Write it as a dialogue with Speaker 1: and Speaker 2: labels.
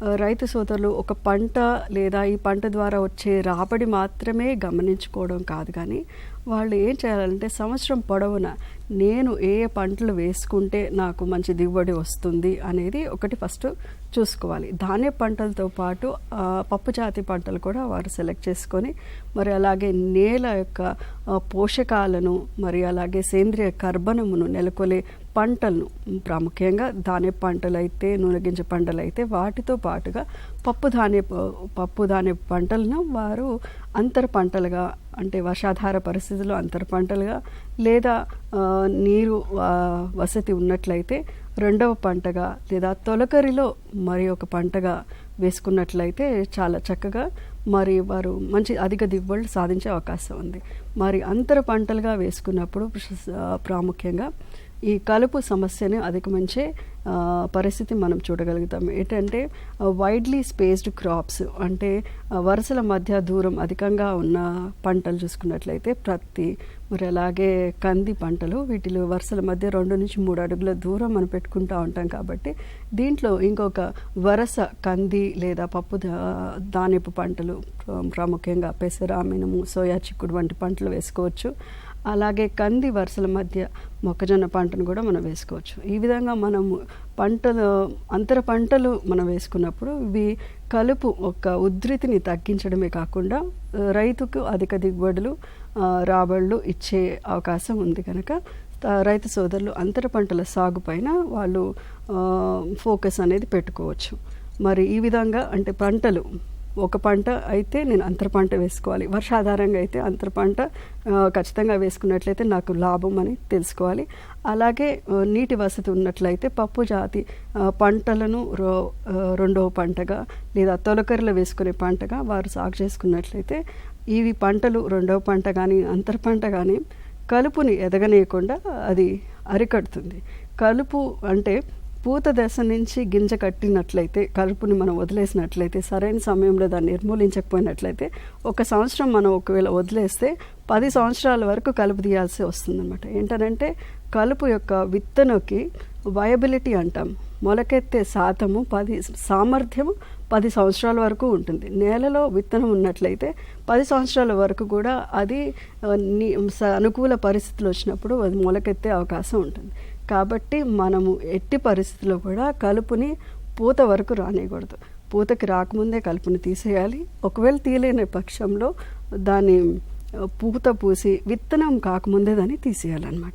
Speaker 1: రైతు సోదరులు ఒక పంట లేదా ఈ పంట ద్వారా వచ్చే రాబడి మాత్రమే గమనించుకోవడం కాదు కానీ వాళ్ళు ఏం చేయాలంటే సంవత్సరం పొడవునా నేను ఏ ఏ పంటలు వేసుకుంటే నాకు మంచి దిగుబడి వస్తుంది అనేది ఒకటి ఫస్ట్ చూసుకోవాలి. ధాన్య పంటలతో పాటు పప్పు జాతి పంటలు కూడా వారు సెలెక్ట్ చేసుకొని మరి అలాగే నేల యొక్క పోషకాలను మరి అలాగే సేంద్రియ కర్బనమును నెలకొలే పంటలను ప్రాముఖ్యంగా ధాన్య పంటలు అయితే పంటలైతే పంటలు అయితే వాటితో పాటుగా పప్పు ధాన్య పప్పు ధాన్య పంటలను వారు అంతర పంటలుగా అంటే వర్షాధార పరిస్థితుల్లో అంతర పంటలుగా లేదా నీరు వసతి ఉన్నట్లయితే రెండవ పంటగా లేదా తొలకరిలో మరి ఒక పంటగా వేసుకున్నట్లయితే చాలా చక్కగా మరి వారు మంచి అధిక దిగుబడులు సాధించే అవకాశం ఉంది. మరి అంతర పంటలుగా వేసుకున్నప్పుడు ప్రాముఖ్యంగా ఈ కలుపు సమస్యని అధిగమించే పరిస్థితి మనం చూడగలుగుతాం. ఏంటంటే వైడ్లీ స్పేస్డ్ క్రాప్స్ అంటే వరుసల మధ్య దూరం అధికంగా ఉన్న పంటలు చూసుకున్నట్లయితే ప్రత్తి మరి అలాగే కంది పంటలు వీటిలో వరుసల మధ్య రెండు నుంచి మూడు అడుగుల దూరం మనం పెట్టుకుంటూ ఉంటాం కాబట్టి దీంట్లో ఇంకొక వరస కంది లేదా పప్పు ధాన్యపు పంటలు ప్రాముఖ్యంగా పెసర మినుము సోయా చిక్కుడు వంటి పంటలు వేసుకోవచ్చు. అలాగే కంది వరుసల మధ్య మొక్కజొన్న పంటను కూడా మనం వేసుకోవచ్చు. ఈ విధంగా మనము పంటలు అంతర పంటలు మనం వేసుకున్నప్పుడు ఇవి కలుపు ఒక ఉధృతిని తగ్గించడమే కాకుండా రైతుకు అధిక దిగుబడులు రాబడులు ఇచ్చే అవకాశం ఉంది కనుక రైతు సోదరులు అంతర పంటల సాగు పైన వాళ్ళు ఫోకస్ అనేది పెట్టుకోవచ్చు. మరి ఈ విధంగా అంటే పంటలు ఒక పంట అయితే నేను అంతర పంట వేసుకోవాలి. వర్షాధారంగా అయితే అంతర పంట ఖచ్చితంగా వేసుకున్నట్లయితే నాకు లాభం అని తెలుసుకోవాలి. అలాగే నీటి వసతి ఉన్నట్లయితే పప్పు జాతి పంటలను రో రెండవ పంటగా లేదా తొలకరిలో వేసుకునే పంటగా వారు సాగు చేసుకున్నట్లయితే ఇవి పంటలు రెండవ పంట కానీ అంతర పంట కానీ కలుపుని ఎదగనీయకుండా అది అరికడుతుంది. కలుపు అంటే పూత దశ నుంచి గింజ కట్టినట్లయితే కలుపుని మనం వదిలేసినట్లయితే సరైన సమయంలో దాన్ని నిర్మూలించకపోయినట్లయితే ఒక సంవత్సరం మనం ఒకవేళ వదిలేస్తే పది సంవత్సరాల వరకు కలుపు తీయాల్సి వస్తుందన్నమాట. ఏంటనంటే కలుపు యొక్క విత్తనకి వయబిలిటీ అంటాం. మొలకెత్తే శాతము పది సామర్థ్యము పది సంవత్సరాల వరకు ఉంటుంది. నేలలో విత్తనం ఉన్నట్లయితే పది సంవత్సరాల వరకు కూడా అది స- అనుకూల పరిస్థితులు వచ్చినప్పుడు అది మొలకెత్తే అవకాశం ఉంటుంది. కాబట్టి మనము ఎట్టి పరిస్థితుల్లో కూడా కలుపుని పూత వరకు రానియకూడదు. పూతకి రాకముందే కలుపుని తీసేయాలి. ఒకవేళ తీయలేని పక్షంలో దాన్ని పూత పూసి విత్తనం కాకముందే దాన్ని తీసేయాలన్నమాట.